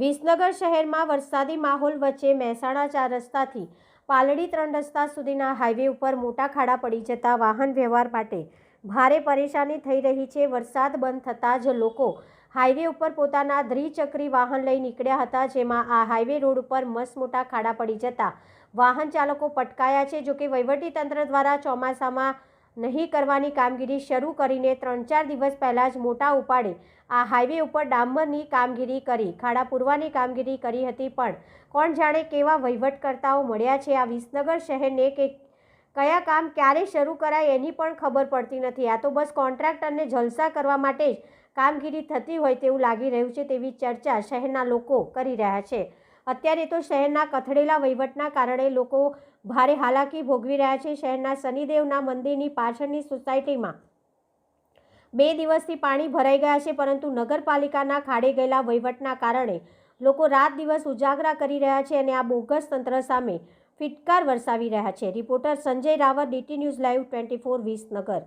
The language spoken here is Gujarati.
વિસનગર શહેરમાં વરસાદી માહોલ વચ્ચે મહેસાણા ચાર રસ્તાથી પાલડી ત્રણ રસ્તા સુધીના હાઈવે ઉપર મોટા ખાડા પડી જતા વાહન વ્યવહાર માટે ભારે પરેશાની થઈ રહી છે. વરસાદ બંધ થતાં જ લોકો હાઈવે ઉપર પોતાના દ્વિચક્રી વાહન લઈ નીકળ્યા હતા, જેમાં આ હાઈવે રોડ ઉપર મસ્ત મોટા ખાડા પડી જતા વાહન ચાલકો પટકાયા છે. જોકે વહીવટીતંત્ર દ્વારા ચોમાસામાં નહીં કરવાની કામગીરી શરૂ કરીને ત્રણ ચાર દિવસ પહેલાં જ મોટા ઉપાડે. આ હાઈવે ઉપર ડામરની કામગીરી કરી, ખાડા પૂરવાની કામગીરી કરી હતી પણ કોણ જાણે કેવા વહીવટકર્તાઓ મળ્યા છે આ વિસનગર શહેરને કે કયા કામ ક્યારે શરૂ કરાય એની પણ ખબર પડતી નથી. આ તો બસ કોન્ટ્રાક્ટરને જલસા કરવા માટે જ કામગીરી થતી હોય તેવું લાગી રહ્યું છે તેવી ચર્ચા શહેરના લોકો કરી રહ્યા છે. અત્યારે તો શહેરના કથળેલા વહીવટના કારણે લોકો ભારે હાલાકી ભોગવી રહ્યા છે. શહેરના શનિદેવના મંદિરની પાછળની સોસાયટીમાં બે દિવસથી પાણી ભરાઈ ગયા છે, પરંતુ નગરપાલિકાના ખાડે ગયેલા વહીવટના કારણે લોકો રાત દિવસ ઉજાગરા કરી રહ્યા છે અને આ બોગસ તંત્ર સામે ફિટકાર વરસાવી રહ્યા છે. Reporter Sanjay Raut, DT news live twenty four Visnagar.